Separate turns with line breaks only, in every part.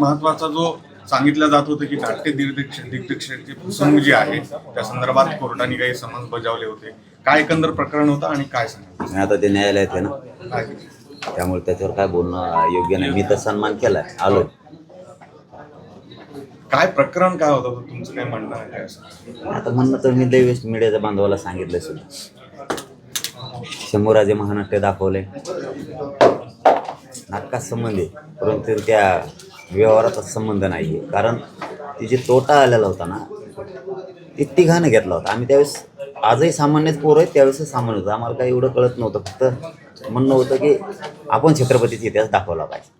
महत्त्वाचा जो सांगितलं जात होतं की नाट्य दिग्दर्शक दिग्दर्शकाची फसवणूक जी आहे त्या संदर्भात कोर्टाने काही समन्स बजावले होते. काय एकंदर प्रकरण होतं आणि काय सांगितलं?
आता ते न्यायालयात आहे ना? त्यामुळे त्याच्यावर काय बोलणं योग्य नाही. मी तर सन्मान केलाय. आलो.
काय प्रकरण काय होतं? तुमचं काय म्हणणं आहे काय? असं
आता म्हणणं तर मी दैवेश मीडियाच्या बांधवाला सांगितलं सुद्धा. शंभूराजे महानाट्य दाखवले नाटकात संबंध आहे परंतु त्या व्यवहाराचा संबंध नाही आहे कारण तिचे तोटा आलेला होता ना ती तिघानं घेतला होता. आम्ही त्यावेळेस आजही सामान्यच पोरं आहेत त्यावेळेस सामान्य होतं. आम्हाला काही एवढं कळत नव्हतं. फक्त म्हणणं होतं की आपण छत्रपतीचा इतिहास दाखवला पाहिजे.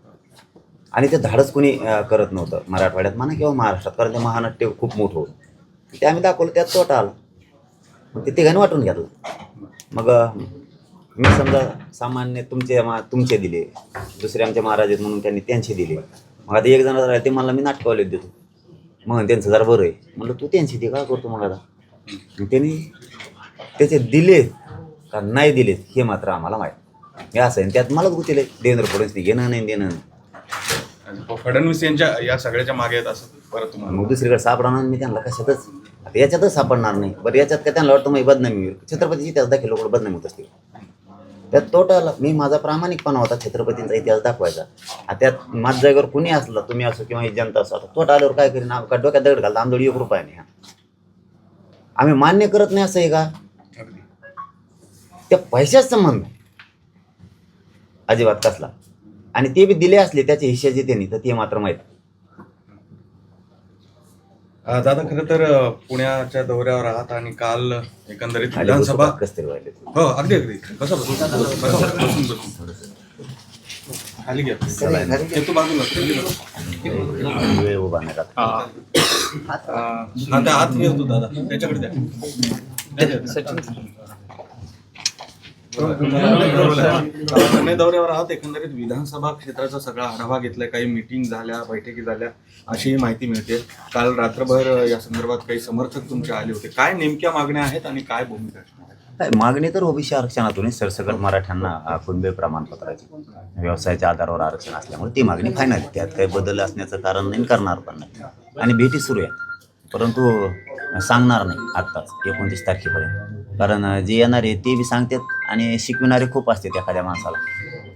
आणि ते धाडस कोणी करत नव्हतं. मराठवाड्यात म्हणा किंवा महाराष्ट्रात. कारण ते महानाट्य खूप मोठं होतं. ते आम्ही दाखवलं त्यात तोटा आला. मग ते तिघांनी वाटून घेतलं. मग मी समजा सामान्य तुमचे मा तुमचे दिले. दुसरे आमचे महाराज आहेत म्हणून त्यांनी त्यांचे दिले. मग आता एक जण राहिले ते मला मी नाटकवाले देतो. मग त्यांचं जरा बरं आहे. म्हणलं तू त्यांची दे काय करतो मग आता? त्यांनी त्याचे दिले का नाही दिलेत हे मात्र आम्हाला माहीत. हे असं आहे. त्यात मलाच गुतीले देवेंद्र फडणवीस घेणं नाही देणं
फडणवीस यांच्या या सगळ्याच्या मागे आहेत असं परत तुम्हाला?
मग दुसरीकडे सापडणार मी त्यांना कशातच आता याच्यातच सापडणार नाही. बरं याच्यात काय त्यांना वाटतं मग बदनामी होईल. छत्रपतीची इतिहास दाखल लोक बदनामी होत असतील. त्यात तोटाला मी माझा प्रामाणिकपणा होता छत्रपतींचा इतिहास दाखवायचा. आता त्यात माझ्या जागेवर कुणी असलं तुम्ही असो किंवा ही जनता असो आता तोटा आल्यावर काय करीन? का डोक्यात दगड घालता आमच्याकडे एक रुपया नाही. हा. आम्ही मान्य करत नाही असं आहे का? त्या पैशाच संबंध. अजिबात कसला. आणि ते बी दिले असले त्याचे हिश्श्याचे त्यांनी तर ते मात्र माहीत.
दादा खरं तर पुण्याच्या दौऱ्यावर आहात आणि काल एकंदरीत विधानसभा हो अगदी अगदी. बसा बसून बसा, बसून बसून. खाली घ्या. हे तू बाजूला
नाही राहत.
हा. अं, आता घेतो दादा. त्याच्याकडे द्या. द्या, द्या. पुणे दौऱ्यावर आहात. एकंदरीत विधानसभा क्षेत्राचा सगळा आढावा घेतलाय. काही मिटिंग झाल्या बैठकी झाल्या अशी माहिती मिळते. काल रात्रभर या संदर्भात काही समर्थक तुमचे आले होते. काय नेमक्या मागण्या आहेत आणि काय भूमिका असणार आहे?
काय मागणी तर ओबीसी आरक्षणातून सरसकट मराठ्यांना कुणबी प्रमाणपत्राची. व्यवसायाच्या आधारावर आरक्षण असल्यामुळे ती मागणी फायनल आहे. त्यात काही बदल असण्याचं कारण नाही करणार पण नाही. आणि भेटी सुरू आहे परंतु सांगणार नाही आत्ताच एकोणतीस तारखेपर्यंत. कारण जे येणारे ते बी सांगतात आणि शिकविणारे खूप असतात एखाद्या माणसाला.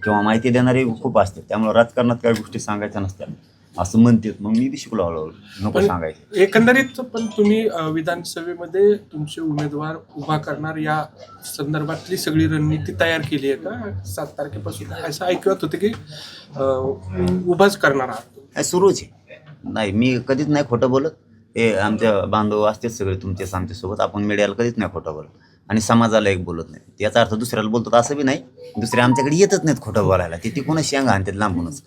किंवा माहिती देणारे खूप असतात. त्यामुळे राजकारणात काही गोष्टी सांगायच्या नसत्या असं म्हणतात. मग मी बी शिकलो हळूहळू. नको सांगायचं.
एकंदरीत पण तुम्ही विधानसभेमध्ये तुमचे उमेदवार उभा करणार या संदर्भातली सगळी रणनीती तयार केली आहे का? सात तारखेपासून. असं ऐकवत होते की उभाच करणार आहात
सुरूच आहे. नाही मी कधीच नाही खोटं बोलत. हे आमच्या बांधव असतेच सगळे तुमचेच आमच्यासोबत. आपण मीडियाला कधीच नाही खोटं बोलत. आणि समाजाला एक बोलत नाही. याचा अर्थ दुसऱ्याला बोलतो असं बी नाही. दुसरे आमच्याकडे येतच नाहीत खोटं बोलायला. ते तिकूनच शेंगा आणतात लांबूनच.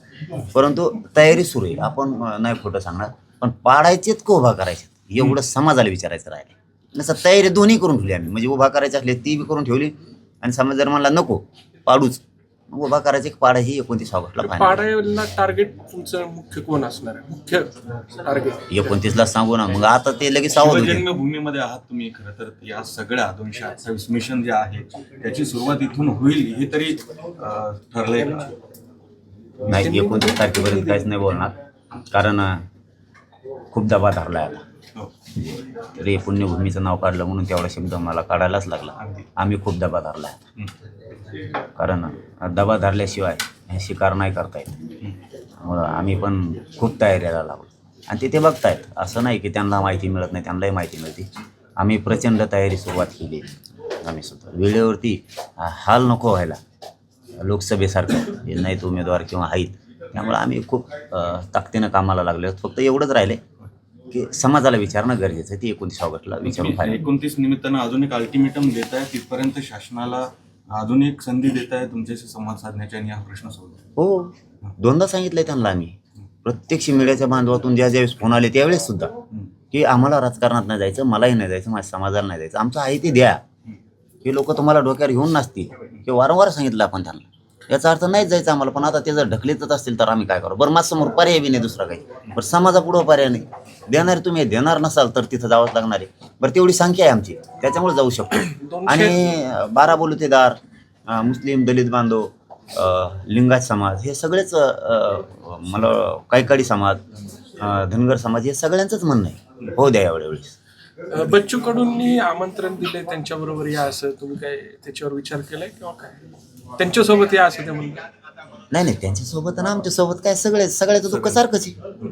परंतु तयारी सुरू आहे. आपण नाही खोटं सांगणार. पण पाडायचेत का उभा करायचे एवढं समाजाला विचारायचं राहिले नसं तयारी दोन्ही करून ठेवली आम्ही. म्हणजे उभा करायची असली ती बी करून ठेवली. आणि समाज जर म्हणला नको पाडूच. उभा करायचे पाडा ही एकोणतीस ऑगस्टला
पाडायला टार्गेट तुमचं मुख्य कोण असणार आहे? मुख्य टार्गेट
एकोणतीसला सांगू ना मग आता ते लगेच सावध होते
शिवजन्मभूमीमध्ये आहात तुम्ही खरं तर या सगळ्या दोनशे अठ्ठावीस मिशन जे आहे त्याची सुरुवात इथून होईल हे तरी अं, ठरलंय का?
नाही एकोणतीस तारखेपर्यंत काहीच नाही बोलणार कारण अं, खूप दबा धरलाय आता.
हो.
रे पुण्यभूमीचं नाव काढलं म्हणून तेवढा शब्द मला काढायलाच लागला. आम्ही खूप दबा धरलाय.
हं.
कारण दबा धरल्याशिवाय हे शिकार नाही करता येत. आम्ही पण खूप तयारीला लागलो. आणि ते ते बघतायत असं नाही की त्यांना माहिती मिळत नाही त्यांनाही माहिती मिळते. आम्ही प्रचंड तयारी सुरुवात केली. आम्ही सुद्धा. वेळेवरती हाल नको व्हायला. लोकसभेसारखं हे नाहीत उमेदवार किंवा आहेत त्यामुळे आम्ही खूप ताकदीनं कामाला लागलो. फक्त एवढंच राहिले. की समाजाला विचारणं गरजेचं आहे ती एकोणतीस ऑगस्टला विचारून
एकोणतीस निमित्तानं अजून एक अल्टिमेटम देत आहे तिथपर्यंत शासनाला अजून एक संधी देत आहे तुमच्याशी संवाद साधण्याची आणि हा प्रश्न सोडतो
हो दोनदा सांगितलंय त्यांना आम्ही. प्रत्यक्ष मीडियाच्या बांधवातून ज्या ज्यावेळेस फोन आले त्यावेळेस सुद्धा. की आम्हाला राजकारणात नाही जायचं मलाही नाही जायचं माझ्या समाजाला नाही जायचं. आमचं आहे ते द्या. हे लोक तुम्हाला डोक्यावर घेऊन नसतील. हे वारंवार सांगितलं आपण त्यांना. याचा अर्थ नाहीच जायचं आम्हाला पण आता ते जर ढकलीतच असतील तर आम्ही काय करू? बरं माझ्यासमोर पर्याय बी नाही दुसरा काही. बरं समाजापुढं पर्याय नाही. देणार तुम्ही देणार नसाल तर तिथं जावंच लागणार आहे. बरं तेवढी संख्या आहे आमची. त्याच्यामुळे जाऊ शकतो. आणि बारा बोलुतेदार मुस्लिम दलित बांधव लिंगायत समाज हे सगळेच मला कायकाडी समाज धनगर समाज हे सगळ्यांचंच म्हणणं आहे. हो द्या एवढ्या वेळेस
अ, बच्चू कडूंनी आमंत्रण दिले त्यांच्याबरोबर या असं. तुम्ही काय त्याच्यावर विचार केलाय किंवा काय? त्यांच्यासोबत या असं ते म्हणलं
नाही नाही त्यांच्यासोबत आणि आमच्यासोबत काय सगळे सगळ्याचं दुःख सारखंच आहे.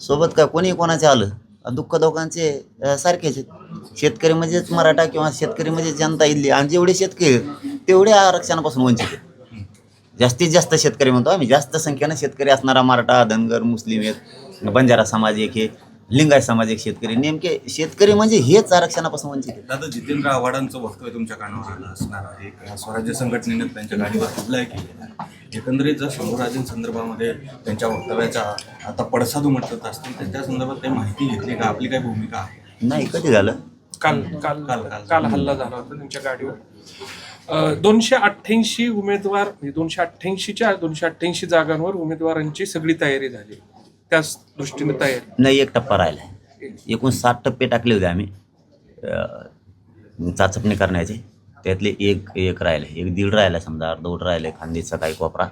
सोबत काय कोणी कोणाचे आलं? दुःख दोघांचे सारखेच आहेत. शेतकरी म्हणजेच मराठा किंवा शेतकरी म्हणजे जनता इथली. आणि जेवढे शेतकरी तेवढे आरक्षणापासून वंचित आहेत. जास्तीत जास्त शेतकरी म्हणतो आम्ही. जास्त संख्येनं शेतकरी असणारा मराठा धनगर मुस्लिम एक बंजारा समाज एक हे लिंगायत समाज एक शेतकरी. नेमके शेतकरी म्हणजे हेच आरक्षणापासून वंचित आहेत.
दादा जितेंद्र आव्हाडांचं वक्तव्य तुमच्या कानावर आलं असणार आहे. एक स्वराज्य संघटनेने त्यांच्या गाडीवर अप्लाय केलेला आहे. एकंदरीत जर शंभूराजेंसंदर्भामध्ये त्यांच्या वक्तव्याचा आता पडसाद उमटत असतील तर त्या संदर्भात काही माहिती घेतली का? आपली काय भूमिका आहे?
नाही कधी झालं?
काल काल
काल- काल.
काल. हल्ला झाला होता त्यांच्या गाडीवर. दोनशे अठ्ठ्याऐंशी उमेदवार म्हणजे दोनशे अठ्ठ्याऐंशीच्या दोनशे अठ्ठ्याऐंशी जागांवर उमेदवारांची सगळी तयारी झाली. त्याच दृष्टीने तयार.
नाही एक टप्पा राहिला एकूण सात टप्पे टाकले होते आम्ही. अं, चाचपणी करण्याचे. त्यातले एक एक राहिले एक दीड राहिला समजा अर्धवट राहिले खांदीचा काही कोपरा.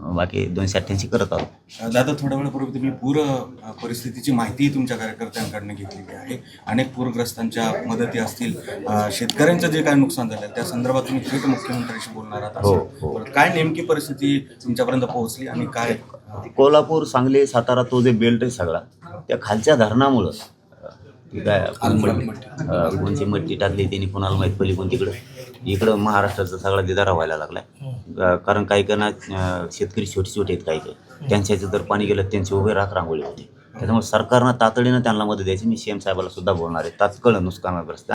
बाकी दोनशे अठ्ठ्याऐंशी करत आहोत.
दादा थोड्या वेळापूर्वी तुम्ही पूर अ, परिस्थितीची माहिती तुमच्या कार्यकर्त्यांकडनं घेतलेली आहे. अनेक पूरग्रस्तांच्या मदती असतील. अ, शेतकऱ्यांचं जे काय नुकसान झालं त्या संदर्भात तुम्ही थेट मुख्यमंत्र्यांशी बोलणार आहात
हो,
असं.
हो.
बरं, काय नेमकी परिस्थिती तुमच्यापर्यंत पोहोचली आणि काय? अ,
कोल्हापूर सांगली सातारा तो जे बेल्ट आहे सगळा त्या खालच्या धरणामुळं अं, ती काय अं, कोणची मट्टी टाकली त्यांनी कोणाला माहीत पडली कोण तिकडं? इकडं महाराष्ट्राचा सगळा दिदारा व्हायला लागलाय. कारण काही काहींना अं, शेतकरी छोटे छोटे आहेत काही काही. त्यांच्या जर पाणी गेलं त्यांचे उभे राख रांगोळी होते. त्याच्यामुळे सरकारनं तातडीनं त्यांना मदत द्यायची. मी सी एम साहेबाला सुद्धा बोलणार आहे. तात्काळ नुकसानग्रस्त